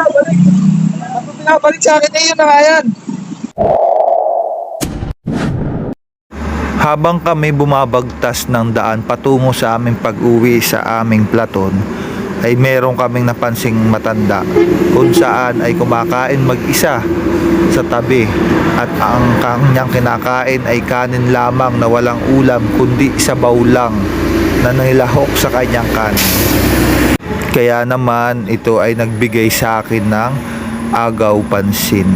pinabalik? Mo pinabalik sa akin? Eh, yun na nga yan. Habang kami bumabagtas ng daan patungo sa aming pag-uwi sa aming platon, ay meron kaming napansing matanda kung saan ay kumakain mag-isa sa tabi at ang kanyang kinakain ay kanin lamang na walang ulam kundi sabaw lang na nilahok sa kanyang kanin. Kaya naman ito ay nagbigay sa akin ng agaw pansin.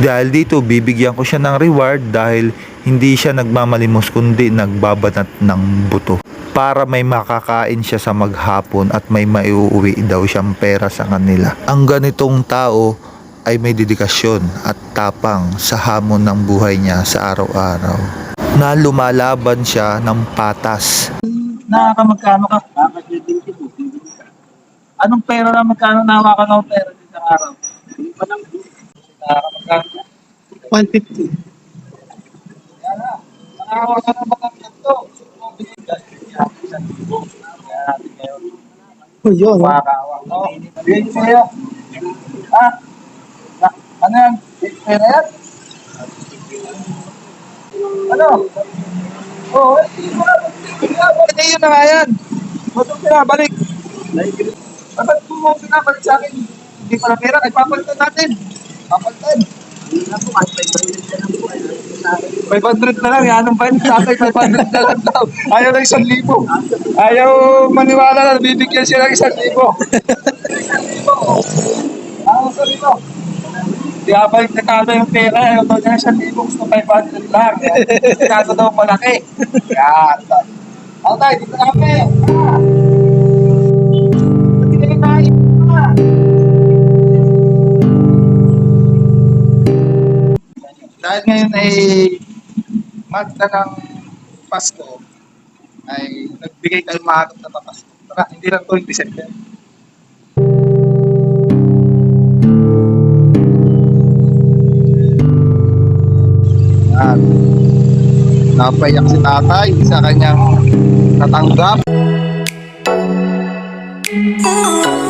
Dahil dito bibigyan ko siya ng reward dahil hindi siya nagmamalimos kundi nagbabanat ng buto para may makakain siya sa maghapon at may maiuwi daw siyang pera sa kanila. Ang ganitong tao ay may dedikasyon at tapang sa hamon ng buhay niya sa araw-araw na lumalaban siya ng patas Nakakamagkano ka? Nakaka-22. Anong pera na magkano nawakan ng pera dito sa araw? Hindi pa lang. Ka? 150. Kaya na. Nakakuha ka ng batang ganito. Oh, yun. Oo. Bigyan ko sa'yo. Ha? Na, ano yan? Pera yan? Ano? Oo. eh, Pinabalik na yun na nga yan. Mo pinabalik? Ah, Ba't mo pinabalik sa akin? Hindi pala pera. Ay, papalitan natin. Papalitan. 500 na lang, yan ang bayan sa akin, 500 na lang daw. Ayaw ng 1,000. Ayaw maniwala na bibigyan siya ng 1,000. Ano sa dito? Di abalik na kado yung pera, ayaw daw niya 1,000, gusto 500 lang. Kado daw palaki. Yan. Ano tayo, dito na kami. Ah. Dahil ngayon ay magda ng Pasko, ay nagbigay tayo maharap na papasko. Saka hindi lang tuwing December. Napayak si tatay sa kanyang natanggap. Oh